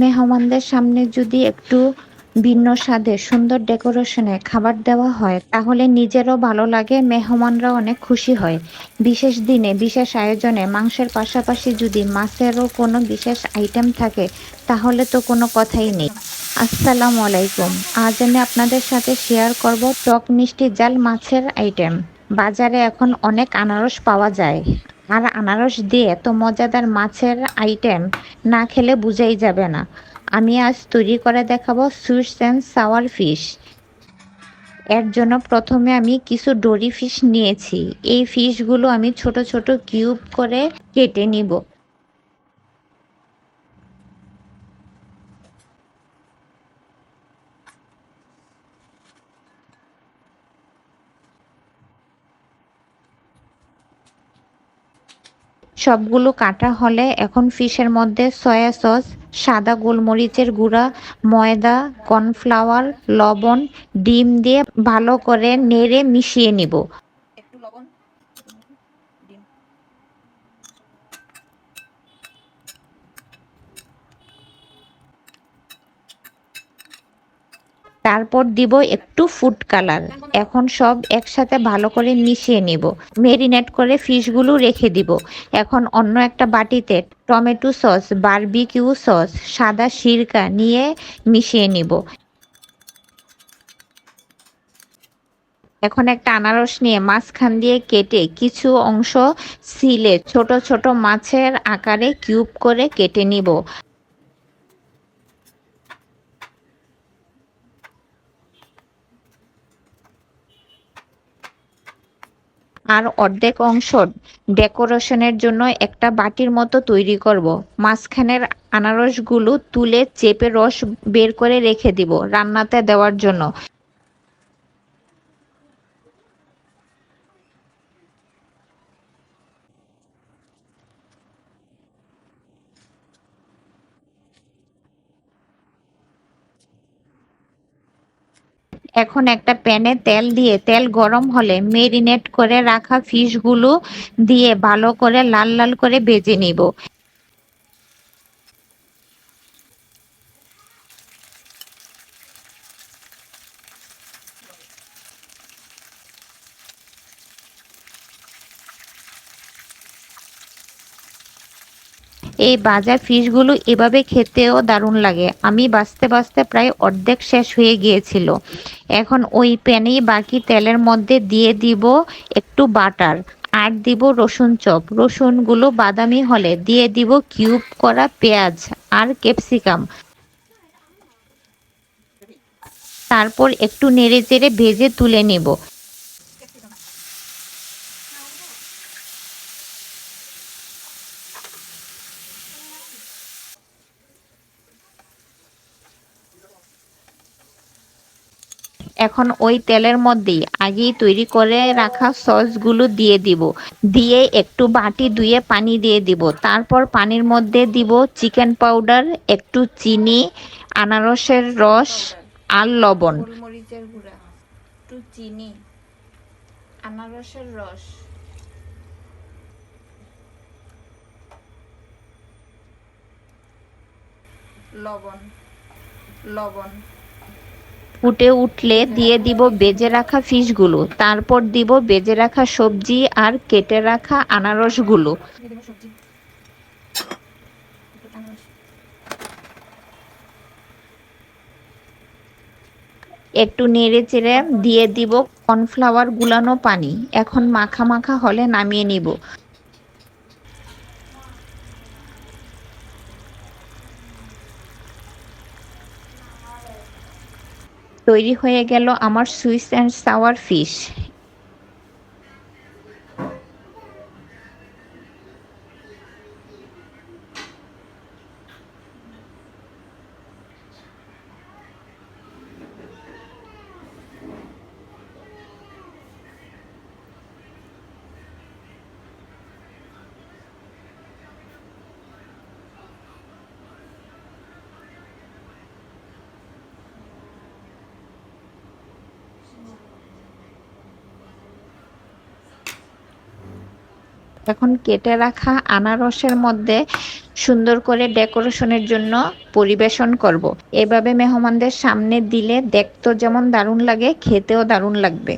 মেহমানদের সামনে যদি একটু ভিন্ন স্বাদে সুন্দর ডেকোরেশনে খাবার দেওয়া হয়, তাহলে নিজেরও ভালো লাগে, মেহমানরাও অনেক খুশি হয়। বিশেষ দিনে, বিশেষ আয়োজনে, মাংসের পাশাপাশি যদি মাছেরও কোনো বিশেষ আইটেম থাকে, তাহলে তো কোনো কথাই নেই। আসসালামু আলাইকুম। আজ আমি আপনাদের সাথে শেয়ার করব টক মিষ্টি জাল মাছের আইটেম। বাজারে এখন অনেক আনারস পাওয়া যায়। আর আনারস দিয়ে এত মজাদার মাছের আইটেম না খেলে বুঝাই যাবে না। আমি আজ তৈরি করে দেখাবো সুইটস অ্যান্ড সাওয়ার ফিশ। এর জন্য প্রথমে আমি কিছু ডরি ফিশ নিয়েছি। এই ফিশগুলো আমি ছোট ছোট কিউব করে কেটে নিব। সবগুলো কাটা হলে এখন ফিশের মধ্যে সয়া সস, সাদা গোলমরিচের গুঁড়া, ময়দা, কর্নফ্লাওয়ার, লবণ, ডিম দিয়ে ভালো করে নেড়ে মিশিয়ে নিব। তারপর দিব একটু ফুড কালার এখন সব একসাথে ভালো করে মিশিয়ে নিব। মেরিনেট করে ফিশগুলো রেখে দিব। এখন অন্য একটা বাটিতে টমেটো সস বারবিকিউ সস, সাদা সিরকা নিয়ে মিশিয়ে নিব। এখন একটা আনারস নিয়ে মাঝখান দিয়ে কেটে কিছু অংশ সিলে ছোট ছোট মাছের আকারে কিউব করে কেটে নিব। আর অর্ধেক অংশ ডেকোরেশনের জন্য একটা বাটির মতো তৈরি করব। মাঝখানের আনারসগুলো তুলে চেপে রস বের করে রেখে দিব রান্নাতে দেওয়ার জন্য। এখন একটা প্যানে তেল দিয়ে, তেল গরম হলে মেরিনেট করে রাখা ফিশগুলো দিয়ে ভালো করে লাল লাল করে ভেজে নিব। এই ভাজা ফিশগুলো এভাবে খেতেও দারুণ লাগে। আমি বাঁচতে বাঁচতে প্রায় অর্ধেক শেষ হয়ে গিয়েছিল। এখন ওই প্যানেই বাকি তেলের মধ্যে দিয়ে দিব একটু বাটার আর দিব রসুন চপ। রসুনগুলো বাদামি হলে দিয়ে দিব কিউব করা পেঁয়াজ আর ক্যাপসিকাম। তারপর একটু নেড়ে চেড়ে ভেজে তুলে নেব। এখন ওই তেলের মধ্যেই আগেই তৈরি করে রাখা সসগুলো দিয়ে দিব। দিয়ে একটু বাটি ধুয়ে পানি দিয়ে দিব। তারপর পানির মধ্যে দিব চিকেন পাউডার, একটু চিনি, আনারসের রস আর লবণ। আনারসের রস। লবণ লবণ। ফুটে উঠলে দিয়ে দিব বেজে রাখা ফিশগুলো, তারপর দিব বেজে রাখা সবজি আর কেটে রাখা আনারসগুলো। একটু নেড়ে চেড়ে দিয়ে দিব কর্নফ্লাওয়ার গুলানো পানি। এখন মাখা মাখা হলে নামিয়ে নিব। তৈরি হয়ে গেল আমার সুইস অ্যান্ড সাওয়ার ফিশ। এখন কেটে রাখা আনারসের মধ্যে সুন্দর করে ডেকোরেশনের জন্য পরিবেশন করব। এভাবে মেহমানদের সামনে দিলে দেখতেও যেমন দারুণ লাগে, খেতেও দারুণ লাগবে